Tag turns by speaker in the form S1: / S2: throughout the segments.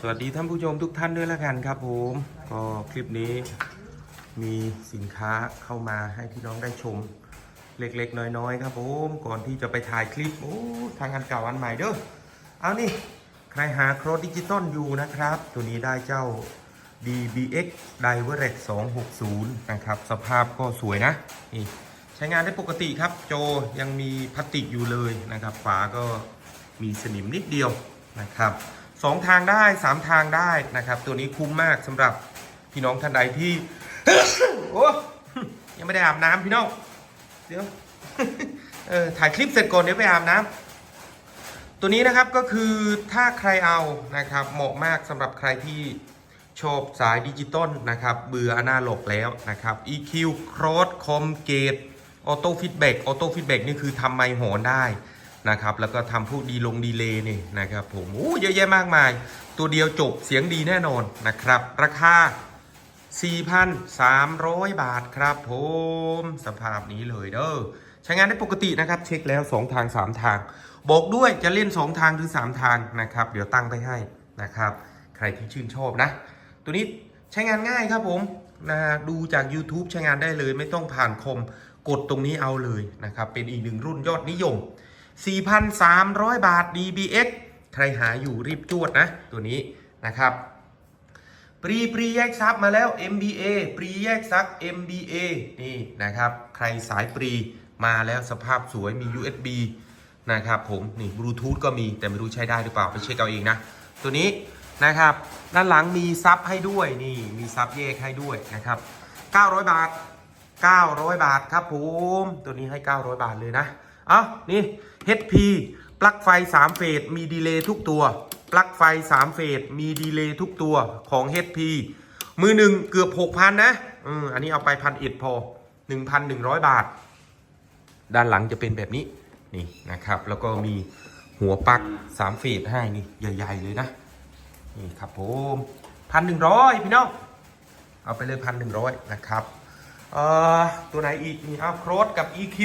S1: สวัสดีท่านผู้ชมทุกท่านด้วยละกันครับผมก็คลิปนี้มีสินค้าเข้ามาให้พี่น้องได้ชม เล็กๆ น้อยๆ ครับผมก่อนที่จะไปถ่ายคลิปโอ้ทางอันเก่าอันใหม่เด้อเอานี่ใครหาโครดิจิตอลอยู่นะครับ ตัวนี้ได้เจ้า DBX Direct 260 นะครับ สภาพก็สวยนะนี่ใช้งานได้ปกติครับ โจยังมีพลาสติกอยู่เลยนะครับ ฝาก็มีสนิมนิดเดียวนะครับ สองทางได้สามทางได้นะครับ ตัวนี้คุ้มมากสำหรับพี่น้องท่านใดที่ โอ้ยังไม่ได้อาบน้ำพี่น้องเดี๋ยวเออถ่ายคลิปเสร็จก่อนเดี๋ยวไปอาบน้ำตัวนี้นะครับก็คือถ้าใครเอานะครับ เหมาะมากสำหรับใครที่ชอบสายดิจิตอลนะครับ เบื่ออนาล็อกแล้วนะครับ EQ Cross Com Gate Auto Feedback Auto Feedback นี่คือทำไมค์หนได้ นะครับแล้วก็ทำพวกดีลงดีเลย์นี่นะครับผมโอ้เยอะแยะมากมาย ตัวเดียวจบเสียงดีแน่นอนนะครับ ราคา 4,300 บาทครับผมสภาพนี้เลยเด้อใช้งานได้ปกตินะครับ เช็คแล้ว 2 ทาง 3 ทาง บอกด้วยจะเล่น 2 ทางหรือ3ทางนะครับ เดี๋ยวตั้งไปให้นะครับ ใครที่ชื่นชอบนะ ตัวนี้ใช้งานง่ายครับผมนะดูจาก YouTube ใช้งานได้เลย ไม่ต้องผ่านคม กดตรงนี้เอาเลยนะครับ เป็นอีกหนึ่งรุ่นยอดนิยม 4,300 บาท DBX ใครหาอยู่รีบจวดนะ ตัวนี้นะครับปรีปรีแยกซับมาแล้ว MBA ปรีแยกซัก MBA นี่นะครับ ใครสายปรีมาแล้วสภาพสวยมี USB นะครับผมนี่บลูทูธก็มีแต่ไม่รู้ใช้ได้หรือเปล่า ไปเช็คเอาเองนะ ตัวนี้นะครับ ด้านหลังมีซับให้ด้วยนี่มีซับแยกให้ด้วยนะครับ 900 บาท 900 บาทครับผม ตัวนี้ให้ 900 บาทเลยนะ เอานี่ HP ปลั๊กไฟ 3 เฟสมีดีเลย์ทุกตัว ปลั๊กไฟ 3 เฟสมีดีเลย์ทุกตัวของ HP มือหนึ่งเกือบ 6,000 นะอืมอันนี้เอาไปพันเอ็ดพอ 1,100 บาท ด้านหลังจะเป็นแบบนี้นี่นะครับ แล้วก็มีหัวปลั๊ก3 เฟสให้นี่ใหญ่ ๆ เลยนะ นี่ครับผมพันหนึ่งร้อยพี่น้องเอาไปเลยพันหนึ่งร้อยนะครับ เอ่อ ตัวไหนอีกนี่เอาโครสกับ EQ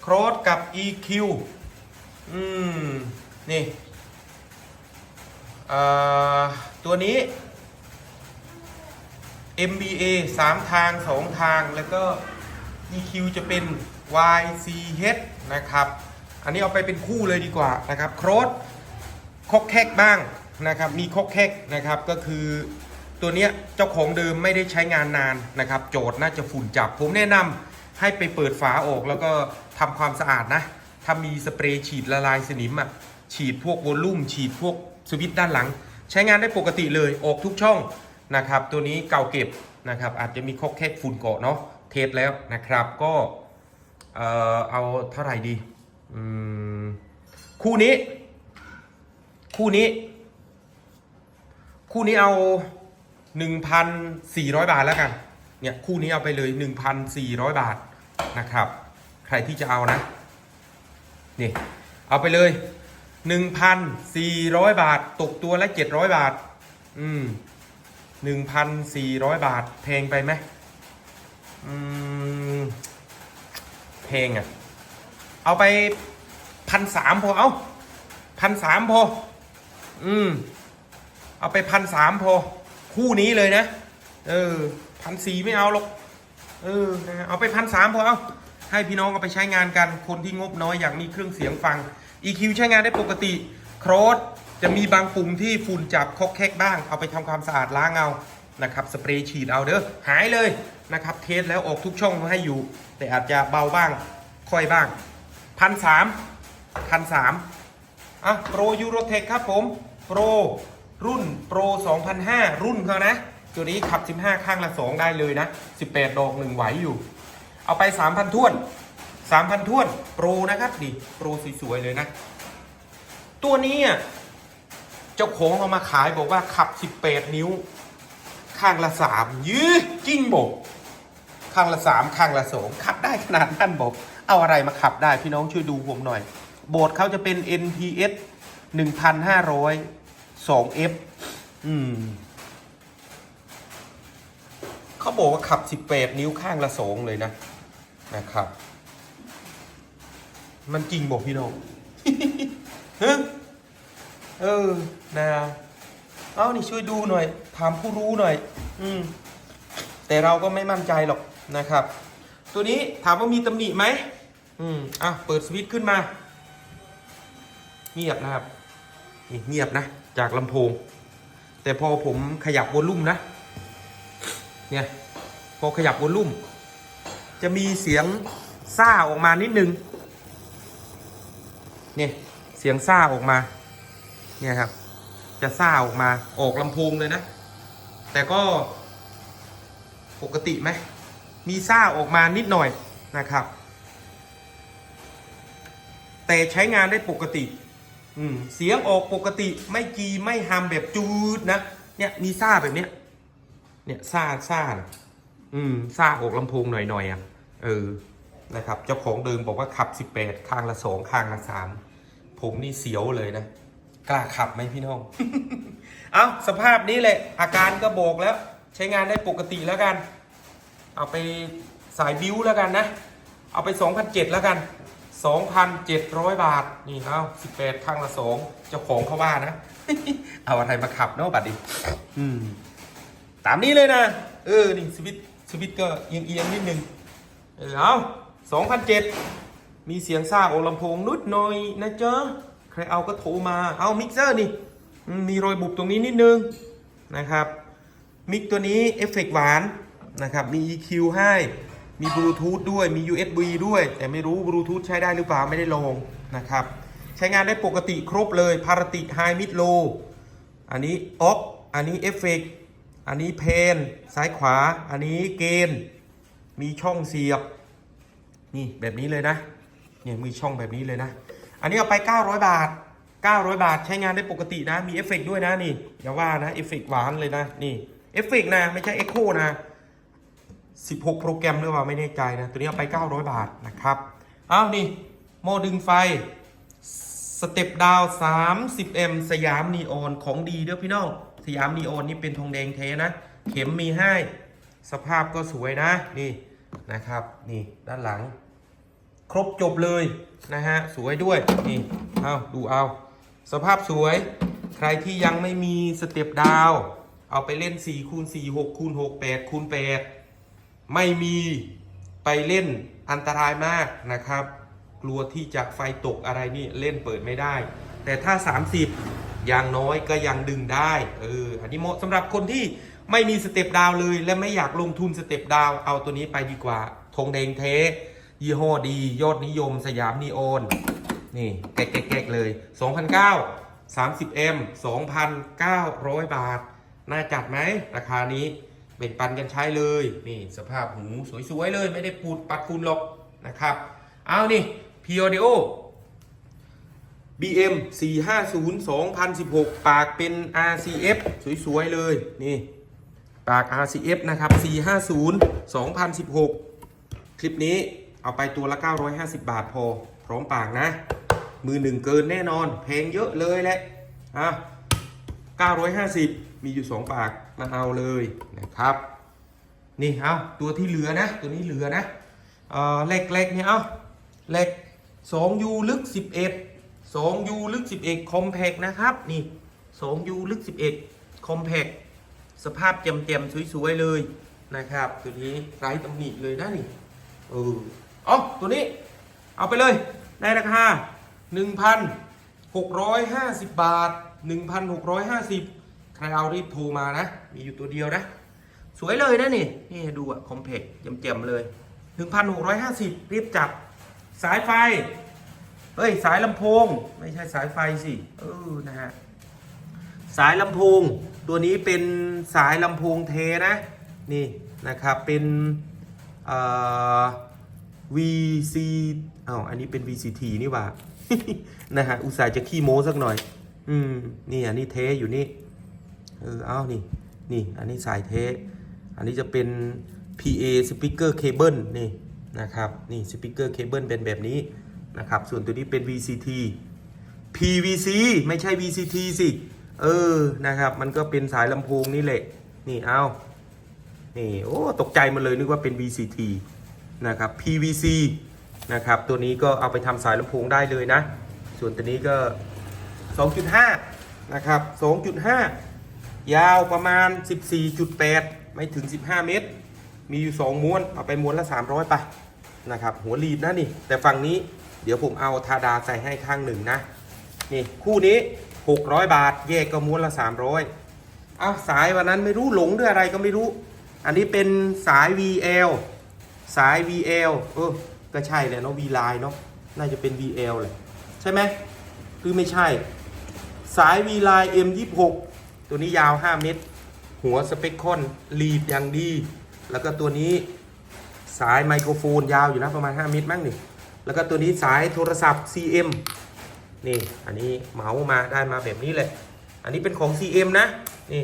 S1: โครสกับ EQ อืม นี่ตัวนี้ MBA 3 ทาง 2 ทางแล้วก็ EQ จะเป็น YCH นะครับ อันนี้เอาไปเป็นคู่เลยดีกว่านะครับโครสคอกแคกบ้างนะครับ มีคอกแคกนะครับก็คือตัวเนี้ยเจ้าของเดิมไม่ได้ใช้งานนานนะครับ โจทย์น่าจะฝุ่นจับผมแนะนำ ให้ไปเปิดฝาออกแล้วก็ทำความสะอาดนะ ถ้ามีสเปรย์ฉีดละลายสนิมอะฉีดพวกวอลลุ่ม ฉีดพวกสวิตช์ด้านหลัง ใช้งานได้ปกติเลยออกทุกช่องนะครับ ตัวนี้เก่าเก็บนะครับ อาจจะมีคอกแคกฝุ่นเกาะเนาะเทสแล้วนะครับก็เออเอาเท่าไหร่ดีอืมคู่นี้ คู่นี้ คู่นี้เอา 1,400 บาทแล้วกันเนี่ยคู่นี้เอาไปเลย 1,400 บาท นะครับ ใครที่จะเอานะ นี่ เอาไปเลย 1,400 บาท ตกตัวละ 700 บาท อืม 1,400 บาท แพงไปไหมอืม แพงอะ เอาไปพันสามพอ เอาพันสามพอ อืม เอาไปพันสามพอ คู่นี้เลยนะ เออพันสี่ไม่เอาหรอก เออนะเอาไปพันสามพอเอาให้พี่น้องเอาไปใช้งานกัน คนที่งบน้อยอยากมีเครื่องเสียงฟัง EQ ใช้งานได้ปกติโครสจะมีบางปุ่มที่ฝุ่นจับคอกแคกบ้าง เอาไปทำความสะอาดล้างเอานะครับสเปรย์ฉีดเอาเด้อหายเลยนะครับเทสแล้วออกทุกช่องให้อยู่ แต่อาจจะเบาบ้างค่อยบ้างพันสามพันสามอะโปรยูโรเทคครับผมโปรรุ่นโปร2005 รุ่นเขานะ ตัวนี้ขับ 15 ข้างละ2ได้เลยนะ 18 ดอก1ไหวอยู่ เอาไป 3,000ท้วน 3,000ท้วนโปรนะครับดิโปรสวยๆเลยนะ ตัวนี้อะเจ้าของเอามาขายบอกว่าขับ 18 นิ้ว ข้างละ3ยื้อจริงบอกข้างละ3ข้างละ2ขับได้ขนาดนั้นบอก เอาอะไรมาขับได้พี่น้องช่วยดูผมหน่อย โบสถ์เขาจะเป็น NPS 1,500 2F อืม เขาบอกว่าขับ 18 นิ้วข้างละ2เลยนะนะครับ มันจริงบอกพี่น้องฮะเออนะเอานี่ช่วยดูหน่อย ถามผู้รู้หน่อย อืม แต่เราก็ไม่มั่นใจหรอกนะครับ ตัวนี้ถามว่ามีตำหนิไหมอืมอะเปิดสวิตช์ขึ้นมา เงียบนะครับนี่เงียบนะ จากลำโพง แต่พอผมขยับวอลลุ่มนะ เนี่ยพอขยับวอลลุ่ม จะมีเสียงซ่าออกมานิดนึงเนี่ยเสียงซ่าออกมาเนี่ยครับ จะซ่าออกมาออกลำโพงเลยนะ แต่ก็ปกติไหมมีซ่าออกมานิดหน่อยนะครับ แต่ใช้งานได้ปกติเสียงออกปกติไม่จีไม่ฮัมแบบจูดนะเนี่ยมีซ่าแบบเนี้ย เนี่ยซ่าซ่าอืมซ่าออกลำโพงหน่อยๆอะเออนะครับ เจ้าของเดิมบอกว่าขับ 18 ข้างละสองข้างละสามผมนี่เสียวเลยนะ กล้าขับไหมพี่น้อง เอาสภาพนี้แหละ อาการก็บอกแล้ว ใช้งานได้ปกติแล้วกัน เอาไปสายบิวแล้วกันนะ เอาไป 2,007แล้วกัน 2,700 บาท นี่เอา18 ข้างละสองเจ้าของเขาว่านะ เอาอะไรมาขับเนาะบัดดิอืม ตามนี้เลยนะ เออ นี่สวิตช์สวิตช์ก็เอียงเอียงนิดนึง เออ เอา2,007มีเสียงซ่าโอลำโพงนุดหน่อยนะจ๊ะ ใครเอาก็โทรมา เอามิกเซอร์นี่ มีรอยบุบตรงนี้นิดนึงนะครับ มิกตัวนี้เอฟเฟกต์หวานนะครับ มี EQ ให้ มีบลูทูธด้วย มี USB ด้วย แต่ไม่รู้บลูทูธใช้ได้หรือเปล่าไม่ได้ลองนะครับ ใช้งานได้ปกติครบเลย พาราติไฮมิดโล อันนี้ออกอันนี้เอฟเฟกต์ อันนี้เพนซ้ายขวา อันนี้เกนมีช่องเสียบ นี่แบบนี้เลยนะ เนี่ยมีช่องแบบนี้เลยนะ อันนี้เอาไป 900 บาท 900 บาทใช้งานได้ปกตินะ มีเอฟเฟกต์ด้วยนะนี่อย่าว่านะเอฟเฟกต์หวานเลยนะ นี่เอฟเฟกต์นะ ไม่ใช่เอ็กโคนะ 16 โปรแกรมหรือเปล่าไม่แน่ใจนะ ตัวนี้เอาไป 900 บาทนะครับ อ้าวนี่โมดึงไฟสเต็ปดาว 30M สยามนีออนของดีเด้อพี่น้อง สยามนีออนนี่เป็นทองแดงเทนะ เข็มมีให้ สภาพก็สวยนะนี่นะครับนี่ด้านหลัง ครบจบเลยนะฮะสวยด้วยนี่เอาดูเอา สภาพสวย ใครที่ยังไม่มีสเต็ปดาวเอาไปเล่น4คูณ4 6คูณ6 8คูณ8ไม่มีไปเล่นอันตรายมากนะครับ กลัวที่จะไฟตกอะไรนี่เล่นเปิดไม่ได้ แต่ถ้า 30 อย่างน้อยก็ยังดึงได้เอออันนี้เหมาะสำหรับคนที่ไม่มีสเต็ปดาวเลย และไม่อยากลงทุนสเต็ปดาวเอาตัวนี้ไปดีกว่าธงแดงเท ยี่ห้อดี ยอดนิยมสยามนีโอน นี่แก๊กๆเลย 2,009 30M 2,900 บาท น่าจัดไหม ราคานี้แบ่งปันกันใช้เลย นี่สภาพหูสวยๆเลย ไม่ได้ปูดปัดคุณหรอกนะครับ เอานี่ p o d i o BM 450 2016 ปากเป็น RCF สวย ๆ เลย นี่ ปาก RCF นะครับ 450 2016 คลิปนี้เอาไปตัวละ 950 บาทพอ พร้อมปากนะ มือหนึ่งเกินแน่นอน แพงเยอะเลยแหละอะ950 มีอยู่ 2 ปากมาเอาเลยนะครับ นี่เอาตัวที่เหลือนะ ตัวนี้เหลือนะเอ่อเหล็กเหลกเนี่ยเอาเล็ก 2U ลึก 11 2U ลึก 11คอมแพกนะครับ นี่ 2U ลึก 11คอมแพกสภาพแจ่มๆสวยๆ เลยนะครับ ตัวนี้ไร้ตำหนิเลยนะนี่เออเอาตัวนี้เอาไปเลย ในราคา 1,650 บาท 1,650 ใครเอารีบโทรมานะ มีอยู่ตัวเดียวนะ สวยเลยนะนี่ นี่ดูอะคอมเพกเจ่มๆเลย 1,650 รีบจับ สายไฟ เฮ้ยสายลำโพง ไม่ใช่สายไฟสิเออนะฮะสายลำโพง ตัวนี้เป็นสายลำโพงเทนะนี่นะครับเป็นเอ่อ VC อ้าวอันนี้เป็น VCT นี่หว่านะฮะอุตส่าห์จะขี้โม้สักหน่อย อืมนี่อันนี้เทอยู่นี่เออเอานี่นี่ อันนี้สายเท อันนี้จะเป็น PA speaker cable นี่นะครับ นี่ speaker cable เป็นแบบนี้ นะครับ ส่วนตัวนี้เป็น VCT PVC ไม่ใช่ VCT สิ เออ นะครับ มันก็เป็นสายลำโพงนี่แหละ นี่ เอานี่ โอ้ ตกใจมันเลยนึกว่าเป็น VCT นะครับ PVC นะครับ ตัวนี้ก็เอาไปทำสายลำโพงได้เลยนะ ส่วนตัวนี้ก็ 2.5 นะครับ 2.5 ยาวประมาณ 14.8 ไม่ถึง 15 เมตร มีอยู่ 2 ม้วน เอาไปม้วนละ 300 ไป นะครับ หัวรีดนะนี่ แต่ฝั่งนี้ เดี๋ยวผมเอาทาดาใส่ให้ข้างหนึ่งนะ นี่คู่นี้ 600 บาท แยกก็ม้วนละ 300เอาสายวันนั้นไม่รู้หลงด้วยอะไรก็ไม่รู้ อันนี้เป็นสาย VL สาย VL เออ ก็ใช่เลยเนาะ V line เนาะ น่าจะเป็น VL เลยใช่ไหมหรือไม่ใช่ สาย V line M26 ตัวนี้ยาว 5 เมตร หัวสเปคคอนลีดอย่างดี แล้วก็ตัวนี้สายไมโครโฟนยาวอยู่นะประมาณ 5 เมตรมั้งนี่ แล้วก็ตัวนี้สายโทรศัพท์ CM นี่อันนี้เหมามาได้มาแบบนี้เลย อันนี้เป็นของ CM นะนี่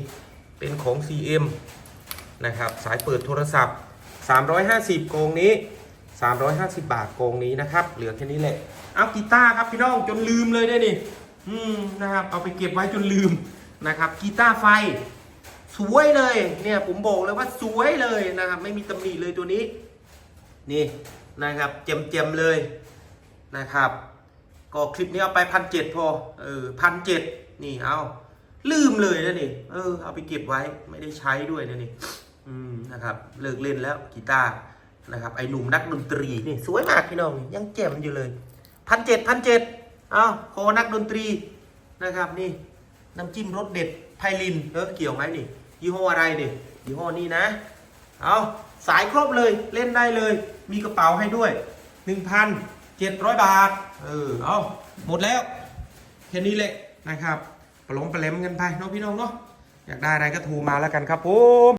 S1: เป็นของ CM นะครับสายเปิดโทรศัพท์ 350 โกงนี้ 350 บาทโกงนี้นะครับ เหลือแค่นี้แหละเอากีตาร์ครับพี่น้องจนลืมเลยได้นี่อืมนะครับเอาไปเก็บไว้จนลืมนะครับกีตาร์ไฟ สวยเลยเนี่ยผมบอกเลยว่าสวยเลยนะครับไม่มีตำหนิเลยตัวนี้ นี่นะครับเจมๆเลยนะครับ ก็คลิปนี้เอาไปพันเจ็ดพอเออพันเจ็ดนี่เอาลืมเลยนะนี่เออเอาไปเก็บไว้ไม่ได้ใช้ด้วยนะนี่อืมนะครับเลิกเล่นแล้วกีตาร์นะครับไอหนุ่มนักดนตรีนี่สวยมากพี่น้องยังแจ่มอยู่เลยพันเจ็ดพันเจ็ดเอาโคนักดนตรีนะครับนี่น้ำจิ้มรสเด็ดไพลินเออเกี่ยวไหมนี่ยี่ห้ออะไรนี่ยี่ห้อนี้นะเอา สายครบเลยเล่นได้เลย มีกระเป๋าให้ด้วย 1,700 บาท เออเอาหมดแล้วแค่นี้แหละนะครับปลงปลเล็มกันไปน้องพี่น้องเนาะอยากได้อะไรก็โทรมาแล้วกันครับผม